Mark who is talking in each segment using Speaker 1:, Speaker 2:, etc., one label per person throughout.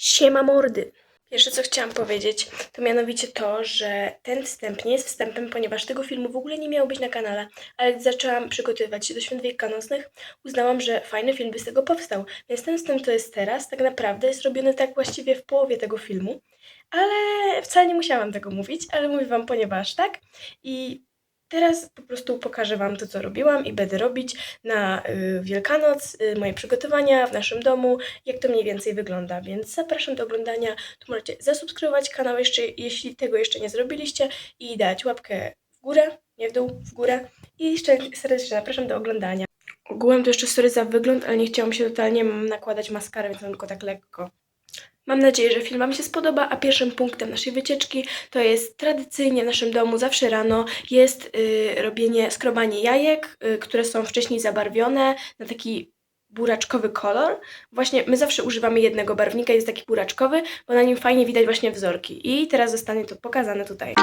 Speaker 1: Siema mordy. Pierwsze co chciałam powiedzieć, to mianowicie to, że ten wstęp nie jest wstępem, ponieważ tego filmu w ogóle nie miało być na kanale, ale gdy zaczęłam przygotowywać się do Świąt Wielkanocnych, uznałam, że fajny film by z tego powstał. Więc ten wstęp to jest teraz, tak naprawdę jest robiony tak właściwie w połowie tego filmu, ale wcale nie musiałam tego mówić, ale mówię wam, ponieważ tak. I teraz po prostu pokażę wam to, co robiłam i będę robić na y, Wielkanoc, y, moje przygotowania w naszym domu, jak to mniej więcej wygląda, więc zapraszam do oglądania. Tu możecie zasubskrybować kanał, jeszcze, jeśli tego jeszcze nie zrobiliście i dać łapkę w górę, nie w dół, w górę i jeszcze serdecznie zapraszam do oglądania. Ogółem to jeszcze sorry za wygląd, ale nie chciałam się totalnie nakładać maskarę, więc mam tylko tak lekko. Mam nadzieję, że film Wam się spodoba, a pierwszym punktem naszej wycieczki to jest tradycyjnie w naszym domu zawsze rano jest y, robienie, skrobanie jajek, y, które są wcześniej zabarwione na taki buraczkowy kolor. Właśnie my zawsze używamy jednego barwnika, jest taki buraczkowy, bo na nim fajnie widać właśnie wzorki. I teraz zostanie to pokazane tutaj.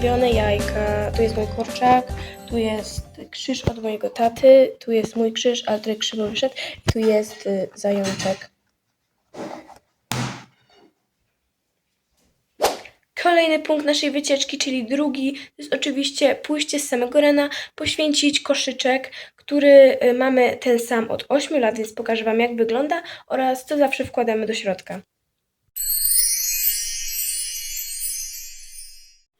Speaker 1: Zrobione jajka. Tu jest mój kurczak, tu jest krzyż od mojego taty, tu jest mój krzyż, ale tutaj krzywo wyszedł. Tu jest y, zajączek. Kolejny punkt naszej wycieczki, czyli drugi, to jest oczywiście pójście z samego rana, poświęcić koszyczek, który y, mamy ten sam od 8 lat, więc pokażę Wam jak wygląda oraz co zawsze wkładamy do środka.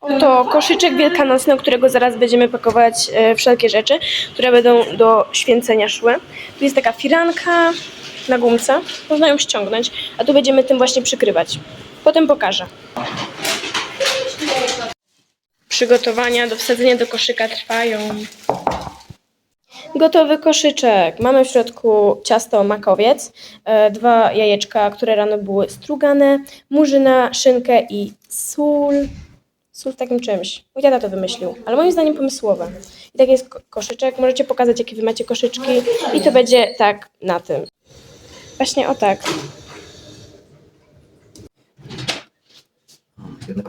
Speaker 1: To koszyczek wielkanocny, którego zaraz będziemy pakować e, wszelkie rzeczy, które będą do święcenia szły. Tu jest taka firanka na gumce, można ją ściągnąć, a tu będziemy tym właśnie przykrywać. Potem pokażę. Przygotowania do wsadzenia do koszyka trwają. Gotowy koszyczek. Mamy w środku ciasto makowiec, e, dwa jajeczka, które rano były strugane, murzyna, szynkę i sól. W takim czymś. Mój tata to wymyślił, ale moim zdaniem pomysłowe. I tak jest ko- koszyczek. Możecie pokazać, jakie wy macie koszyczki. I to będzie tak na tym. Właśnie o tak.
Speaker 2: Jedna.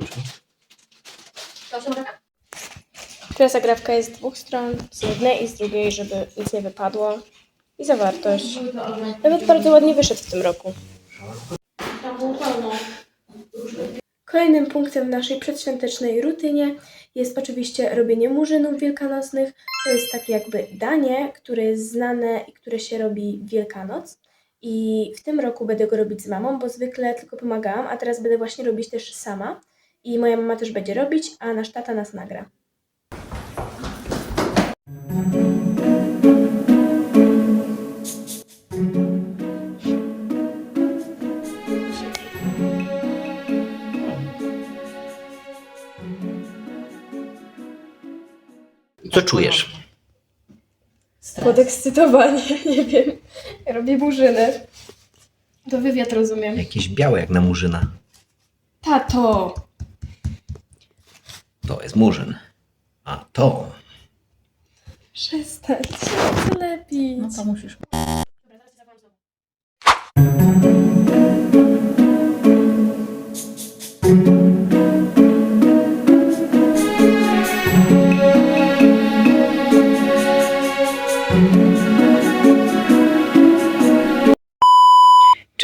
Speaker 1: Teraz zagrawka jest z dwóch stron, z jednej i z drugiej, żeby nic nie wypadło. I zawartość. Nawet bardzo ładnie wyszedł w tym roku. Kolejnym punktem w naszej przedświątecznej rutynie jest oczywiście robienie murzynów wielkanocnych. To jest takie jakby danie, które jest znane i które się robi w Wielkanoc. I w tym roku będę go robić z mamą, bo zwykle tylko pomagałam, a teraz będę właśnie robić też sama. I moja mama też będzie robić, a nasz tata nas nagra.
Speaker 2: Co czujesz?
Speaker 1: Podekscytowanie, nie wiem. Robię burzyny. To wywiad rozumiem.
Speaker 2: Jakieś białe jak na murzyna.
Speaker 1: Tato!
Speaker 2: To jest murzyn. A to.
Speaker 1: Przestań się to lepiej.
Speaker 3: No to musisz.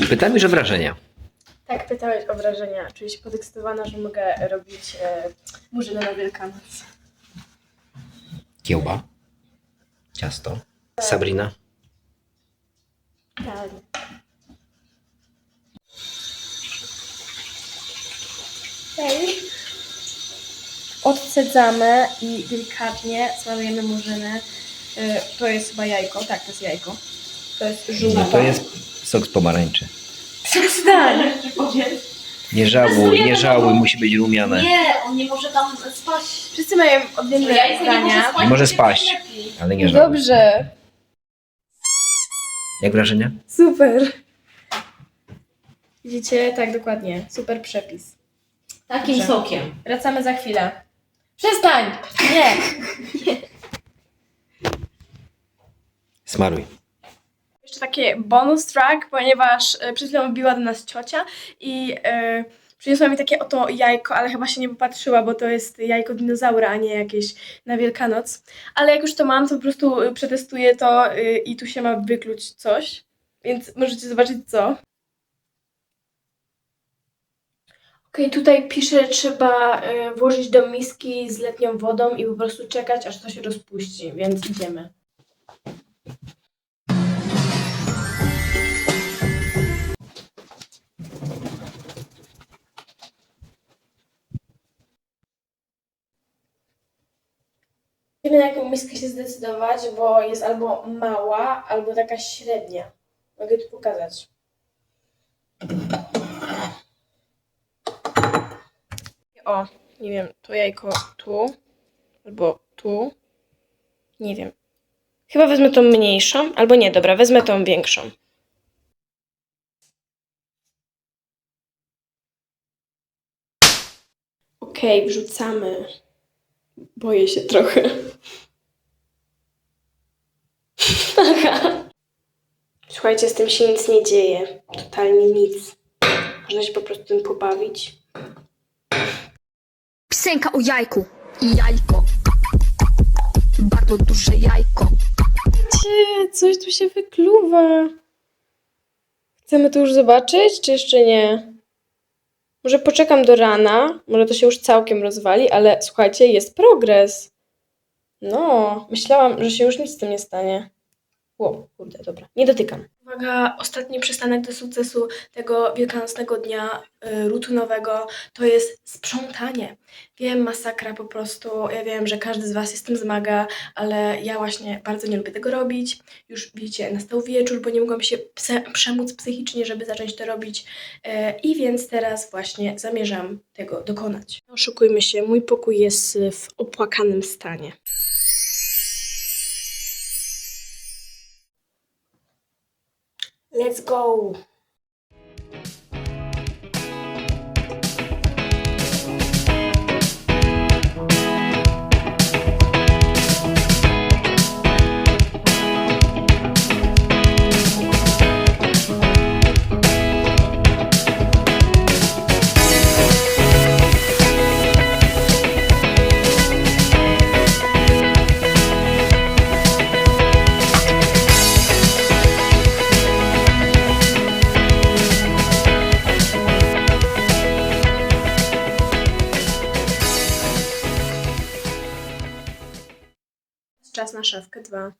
Speaker 2: Czy pytam już o wrażenia?
Speaker 1: Tak, pytałeś o wrażenia. Czuję się podekscytowana, że mogę robić e, murzynę na Wielkanoc.
Speaker 2: Kiełba. Ciasto. Sabrina.
Speaker 1: Idealnie. Hej. odcedzamy i delikatnie smarujemy murzynę. Y, To jest chyba jajko, tak, to jest jajko. To jest żółte.
Speaker 2: Nie, to jest sok z pomarańczy.
Speaker 1: Przestań!
Speaker 2: Nie żałuj, nie żałuj, musi być rumiane.
Speaker 3: Nie, on nie może tam spać.
Speaker 1: Wszyscy mają odmienne
Speaker 3: Jajko nie może
Speaker 1: zdania.
Speaker 3: spać.
Speaker 2: Nie może spaść.
Speaker 3: lepiej.
Speaker 2: Ale nie żałuj.
Speaker 1: Dobrze,
Speaker 2: Jak wrażenia?
Speaker 1: super. Widzicie? Tak, dokładnie. Super przepis.
Speaker 3: Takim
Speaker 1: Dobrze.
Speaker 3: sokiem.
Speaker 1: Wracamy za chwilę. Przestań! Nie!
Speaker 2: Smaruj.
Speaker 1: Jeszcze bonus track, ponieważ e, przed chwilą biła do nas ciocia i e, przyniosła mi takie oto jajko, ale chyba się nie popatrzyła, bo to jest jajko dinozaura, a nie jakieś na Wielkanoc. Ale jak już to mam, to po prostu e, przetestuję to i tu się ma wykluć coś, więc możecie zobaczyć co. Okej, tutaj pisze, trzeba włożyć do miski z letnią wodą i po prostu czekać, aż to się rozpuści, więc idziemy. Wiem, na jaką miskę się zdecydować, bo jest albo mała, albo taka średnia. Mogę tu pokazać. O, nie wiem, to jajko tu, albo tu. Nie wiem. Chyba wezmę tą mniejszą, albo nie, dobra, wezmę tą większą. Okej, wrzucamy. Boję się trochę. Aha. Słuchajcie, z tym się nic nie dzieje. Totalnie nic. Można się po prostu tym pobawić.
Speaker 4: Piosenka o jajku. Jajko. Bardzo duże jajko.
Speaker 1: Cie, coś tu się wykluwa. Chcemy to już zobaczyć, czy jeszcze nie? Może poczekam do rana, może to się już całkiem rozwali, ale słuchajcie, jest progres. No, myślałam, że się już nic z tym nie stanie. Ło, kurde, dobra, nie dotykam. Uwaga, ostatni przystanek do sukcesu tego wielkanocnego dnia y, rutynowego to jest sprzątanie. Wiem, masakra po prostu, ja wiem, że każdy z Was się z tym zmaga, ale ja właśnie bardzo nie lubię tego robić. Już widzicie, nastał wieczór, bo nie mogłam się przemóc psychicznie, żeby zacząć to robić. E, I więc teraz właśnie zamierzam tego dokonać. Oszukujmy się, mój pokój jest w opłakanym stanie. Let's go! Szafkę 2.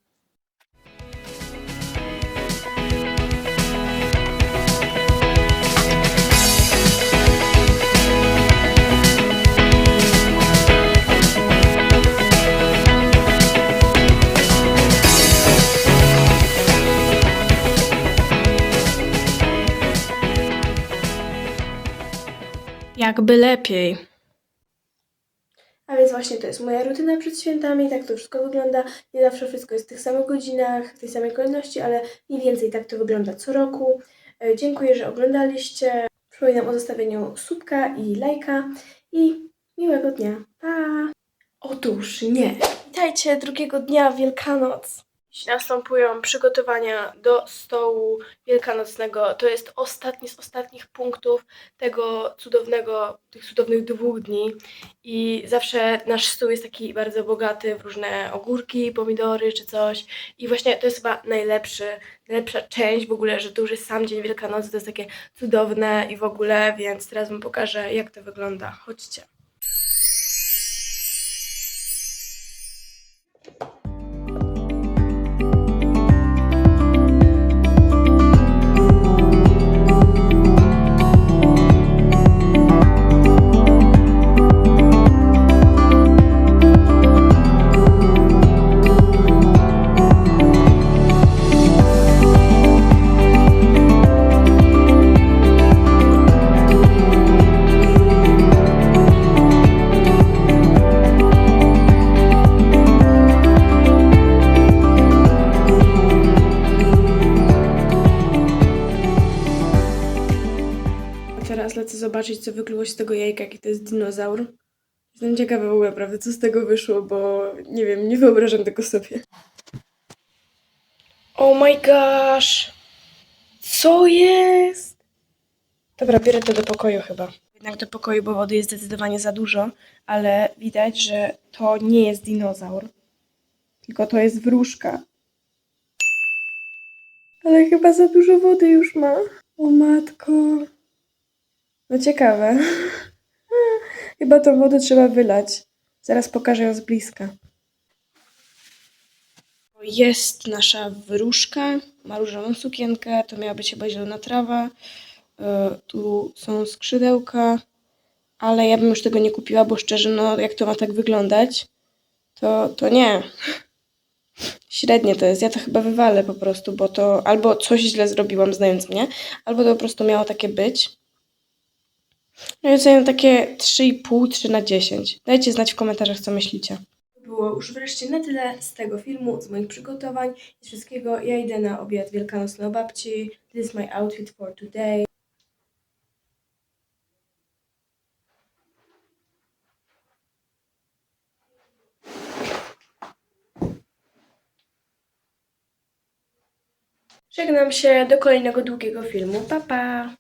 Speaker 1: Jakby lepiej. A więc właśnie to jest moja rutyna przed świętami, tak to wszystko wygląda. Nie zawsze wszystko jest w tych samych godzinach, w tej samej kolejności, ale mniej więcej tak to wygląda co roku. E, Dziękuję, że oglądaliście. Przypominam o zostawieniu subka i lajka i miłego dnia. Pa! Otóż nie. Witajcie drugiego dnia Wielkanoc. Następują przygotowania do stołu wielkanocnego. To jest ostatni z ostatnich punktów tego cudownego, tych cudownych dwóch dni. I zawsze nasz stół jest taki bardzo bogaty w różne ogórki, pomidory czy coś. I właśnie to jest chyba najlepszy, najlepsza część w ogóle, że to już jest sam dzień Wielkanocy, to jest takie cudowne i w ogóle, więc teraz wam pokażę jak to wygląda. Chodźcie. Zobaczyć, co wykluło się z tego jajka, jaki to jest dinozaur. Jestem ciekawa w ogóle, naprawdę, co z tego wyszło, bo nie wiem, nie wyobrażam tego sobie. Oh my gosh! Co jest? Dobra, biorę to do pokoju chyba. Jednak do pokoju, bo wody jest zdecydowanie za dużo, ale widać, że to nie jest dinozaur, tylko to jest wróżka. Ale chyba za dużo wody już ma. O matko. No ciekawe. chyba tą wodę trzeba wylać. Zaraz pokażę ją z bliska. Jest nasza wróżka. Ma różową sukienkę. To miała być chyba zielona trawa. E, Tu są skrzydełka. Ale ja bym już tego nie kupiła, bo szczerze, no jak to ma tak wyglądać, to, to nie. Średnie to jest. Ja to chyba wywalę po prostu, bo to albo coś źle zrobiłam, znając mnie, albo to po prostu miało takie być. No i oceniam takie 3,5, 3 na 10. Dajcie znać w komentarzach, co myślicie. Było już wreszcie na tyle z tego filmu, z moich przygotowań i wszystkiego. Ja idę na obiad wielkanocny u babci. This is my outfit for today. Żegnam się do kolejnego długiego filmu. Pa, pa!